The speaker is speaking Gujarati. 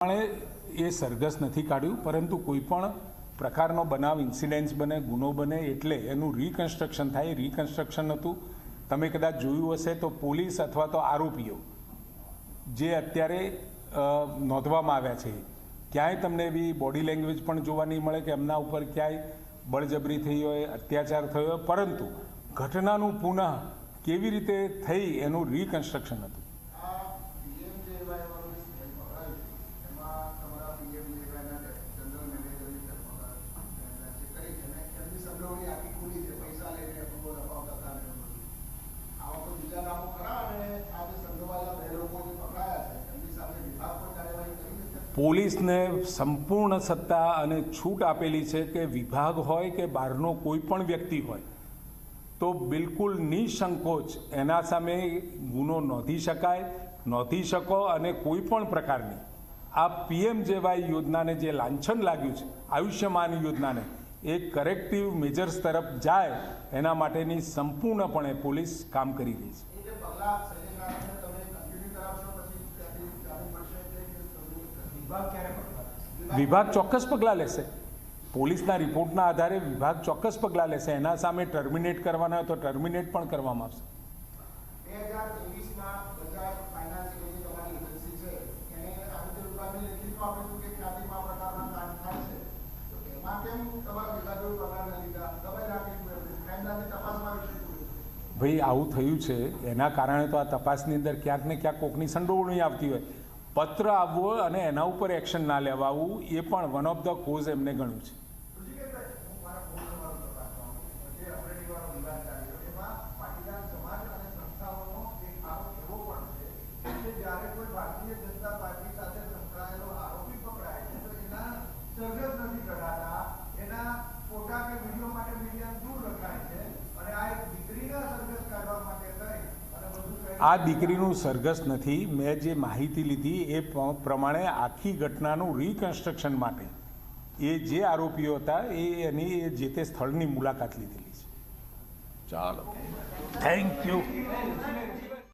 પ્રમાણે એ સરઘસ નથી કાઢ્યું, પરંતુ કોઈ પણ પ્રકારનો બનાવ ઇન્સિડન્સ બને, ગુનો બને, એટલે એનું રિકન્સ્ટ્રક્શન થાય. રિકન્સ્ટ્રક્શન હતું. તમે કદાચ જોયું હશે તો પોલીસ અથવા તો આરોપીઓ જે અત્યારે નોંધવામાં આવ્યા છે, ક્યાંય તમને એવી બોડી લેંગ્વેજ પણ જોવા નહીં મળે કે એમના ઉપર ક્યાંય બળજબરી થઈ હોય, અત્યાચાર થયો હોય. પરંતુ ઘટનાનું પુનઃ કેવી રીતે થઈ એનું રિકન્સ્ટ્રક્શન હતું આ PMJY વાળું સ્કેમ પકડાયું છે, એમાં તમારા PMJY ના જનરલ મેનેજરની ધરપકડ એમણે જે કરી છે ને, એમની સંડોવણી આખી ખુલી છે, પૈસા લઈને લોકો લપાવતા હતા ને એવું બધું. આવા તો બીજા નામો ખરા અને આ જે સંડોવાયેલા બે લોકો જે પકડાયા છે, એમની સામે વિભાગ પર કાર્યવાહી કરી છે. પોલીસને સંપૂર્ણ સત્તા અને છૂટ આપેલી છે કે વિભાગ હોય કે બહારનો કોઈ પણ વ્યક્તિ હોય, તો બિલકુલ નિસંકોચ એના સામે ગુનો નોંધી શકાય, નોંધી શકો અને કોઈ પણ પ્રકારની. આ પીએમ જેવાય યોજનાને જે લાંછન લાગ્યું છે, આયુષ્યમાન યોજનાને, એ કરેક્ટિવ મેજર્સ તરફ જાય, એના માટેની સંપૂર્ણપણે પોલીસ કામ કરી રહી છે એ જે પગલાં શૈલેષનારાયણને તમે continue કરાવશો, પછી ત્યાંથી જામીન મળશે કે તમને વિભાગ ચોક્કસ પગલાં લેશે. પોલીસના રિપોર્ટના આધારે વિભાગ ચોક્કસ પગલાં લેશે. એના સામે ટર્મિનેટ કરવાના તો ટર્મિનેટ પણ કરવામાં આવશે. ભાઈ આવું થયું છે. એના કારણે તો આ તપાસની અંદર ક્યાંક ને ક્યાંક કોકની સંડોવણી આવતી હોય. પત્ર આવવો અને એના ઉપર એક્શન ના લેવાવું, એ પણ વન ઓફ ધ કોઝ એમને ગણ્યું છે ઋષિકેશભાઈ, હું મારા ફોન તમારો તપાસવા માંગુ છું. જે અમરેલી વાળો વિવાદ ચાલ્યો એમાં પાટીદાર સમાજ અને સંસ્થાઓનો એક આરોપ એવો પણ છે કે જ્યારે કોઈ ભારતીય જનતા પાર્ટી સાથે સંકળાયેલો આરોપી પકડાય છે તો એના સરઘસ નથી કઢાતા એના ફોટા કે વીડિયો માટે મીડિયા દૂર રખાય છે અને આ એક દીકરીના સરઘસ કાઢવા માટે થઈ અને બધું કહી આ દીકરીનું સરઘસ નથી. મેં જે માહિતી લીધી એ પ્રમાણે આખી ઘટનાનું રિકન્સ્ટ્રક્શન માટે. એ જે આરોપીઓ હતા એ એની એ જે તે સ્થળની મુલાકાત લીધેલી છે. ચાલો. Thank you